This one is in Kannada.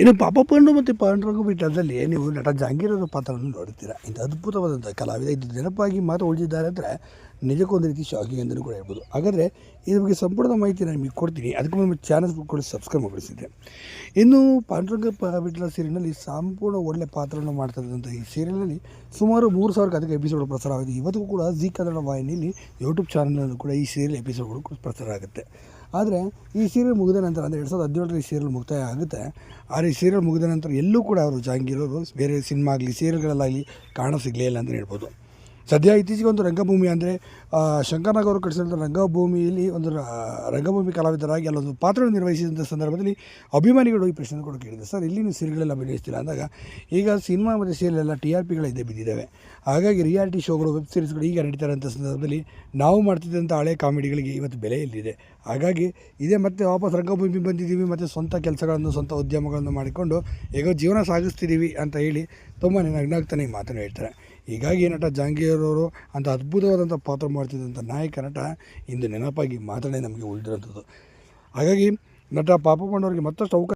ಇನ್ನು ಪಾಪ ಪಾಂಡು ಮತ್ತು ಪಾಂಡುರಂಗ ಬಿಟ್ಟದಲ್ಲಿ ನೀವು ನಟ ಜಾಂಗೀರರ ಪಾತ್ರವನ್ನು ನೋಡುತ್ತೀರಾ. ಇಂಥ ಅದ್ಭುತವಾದಂಥ ಕಲಾವಿದ ಇದು ನೆನಪಾಗಿ ಮಾತ್ರ ಉಳಿದಿದ್ದಾರೆ ಅಂದರೆ ನಿಜಕ್ಕೂ ಒಂದು ರೀತಿ ಶಾಕಿಂಗ್ ಅಂತಲೂ ಕೂಡ ಹೇಳ್ಬೋದು. ಹಾಗಾದರೆ ಇದ್ರ ಬಗ್ಗೆ ಸಂಪೂರ್ಣ ಮಾಹಿತಿ ನಾನು ನಿಮಗೆ ಕೊಡ್ತೀನಿ. ಅದಕ್ಕೂ ನಮ್ಮ ಚಾನಲ್ ಕೂಡ ಸಬ್ಸ್ಕ್ರೈಬ್ ಮಾಡಿಸಿದ್ದೆ ಇನ್ನು ಪಾಂಡುರಂಗ ಬಿಟ್ಲ ಸೀರಿಯಲ್ನಲ್ಲಿ ಸಂಪೂರ್ಣ ಒಳ್ಳೆ ಪಾತ್ರವನ್ನು ಮಾಡ್ತಾ ಇದ್ದಂಥ ಈ ಸೀರಿಯಲ್ನಲ್ಲಿ ಸುಮಾರು ಮೂರು ಸಾವಿರಕ್ಕೆ ಅದಕ್ಕೆ ಎಪಿಸೋಡ್ ಪ್ರಸಾರ ಆಗಿದೆ. ಇವತ್ತಿಗೂ ಕೂಡ ಜಿ ಕನ್ನಡ ವಾಹಿನಿಯಲ್ಲಿ ಯೂಟ್ಯೂಬ್ ಚಾನಲಲ್ಲೂ ಕೂಡ ಈ ಸೀರಿಯಲ್ ಎಪಿಸೋಡ್ಗಳು ಕೂಡ ಪ್ರಸಾರ ಆಗುತ್ತೆ. ಆದರೆ ಈ ಸೀರಿಯಲ್ ಮುಗಿದ ನಂತರ ಅಂದರೆ ಎರಡು ಸಾವಿರದ ಹದಿನೇಳರಲ್ಲಿ ಈ ಸೀರಿಯಲ್ ಮುಕ್ತಾಯ ಆಗುತ್ತೆ. ಆದರೆ ಈ ಸೀರಿಯಲ್ ಮುಗಿದ ನಂತರ ಎಲ್ಲೂ ಕೂಡ ಅವರು ಜಾಂಗೀರವರು ಬೇರೆ ಸಿನಿಮಾ ಆಗಲಿ ಸೀರಿಯಲ್ಗಳಲ್ಲಾಗಲಿ ಕಾಣ ಸಿಗಲೇ ಇಲ್ಲ ಅಂತಲೇ ಹೇಳ್ಬೋದು. ಸದ್ಯ ಇತ್ತೀಚೆಗೆ ಒಂದು ರಂಗಭೂಮಿ ಅಂದರೆ ಶಂಕರ್ನಾಗ್ ಅವರು ಕಟ್ಟಿಸಿದಂಥ ರಂಗಭೂಮಿಯಲ್ಲಿ ಒಂದು ರಂಗಭೂಮಿ ಕಲಾವಿದರಾಗಿ ಅಲ್ಲೊಂದು ಪಾತ್ರ ನಿರ್ವಹಿಸಿದಂಥ ಸಂದರ್ಭದಲ್ಲಿ ಅಭಿಮಾನಿಗಳು ಈ ಪ್ರಶ್ನೆ ಕೂಡ ಕೇಳಿದೆ ಸರ್, ಇಲ್ಲಿ ನೀವು ಸೀರೆಗಳೆಲ್ಲ ಅಭಿನಯಿಸ್ತಿಲ್ಲ ಅಂದಾಗ, ಈಗ ಸಿನಿಮಾ ಮತ್ತು ಸೀರಿಯಲ್ ಎಲ್ಲ ಟಿ ಆರ್ ಪಿಗಳ ಹಿಂದೆ ಬಿದ್ದಿದ್ದಾವೆ. ಹಾಗಾಗಿ ರಿಯಾಲಿಟಿ ಶೋಗಳು, ವೆಬ್ ಸೀರೀಸ್ಗಳು ಈಗ ನಡೀತಾ ಇರೋಂಥ ಸಂದರ್ಭದಲ್ಲಿ ನಾವು ಮಾಡ್ತಿದ್ದಂಥ ಹಳೆ ಕಾಮಿಡಿಗಳಿಗೆ ಇವತ್ತು ಬೆಲೆ ಇಲ್ಲಿದೆ ಹಾಗಾಗಿ ಇದೇ ಮತ್ತೆ ವಾಪಸ್ ರಂಗಭೂಮಿ ಬಂದಿದ್ದೀವಿ, ಮತ್ತು ಸ್ವಂತ ಕೆಲಸಗಳನ್ನು, ಸ್ವಂತ ಉದ್ಯಮಗಳನ್ನು ಮಾಡಿಕೊಂಡು ಈಗ ಜೀವನ ಸಾಗಿಸ್ತಿದ್ದೀವಿ ಅಂತ ಹೇಳಿ ತುಂಬಾ ನಗ್ನಾಗ್ತಾನೆ ಈ ಮಾತನ್ನು ಹೇಳ್ತಾರೆ. ಹೀಗಾಗಿ ನಟ ಜಾಂಗೀರವರು ಅಂತ ಅದ್ಭುತವಾದಂಥ ಪಾತ್ರ ಮಾಡ್ತಿದ್ದಂಥ ನಾಯಕ ನಟ ಇಂದು ನೆನಪಾಗಿ ಮಾತಾಡಿ ನಮಗೆ ಉಳಿದಿರೋಂಥದ್ದು. ಹಾಗಾಗಿ ನಟ ಪಾಪ ಮತ್ತಷ್ಟು ಅವಕಾಶ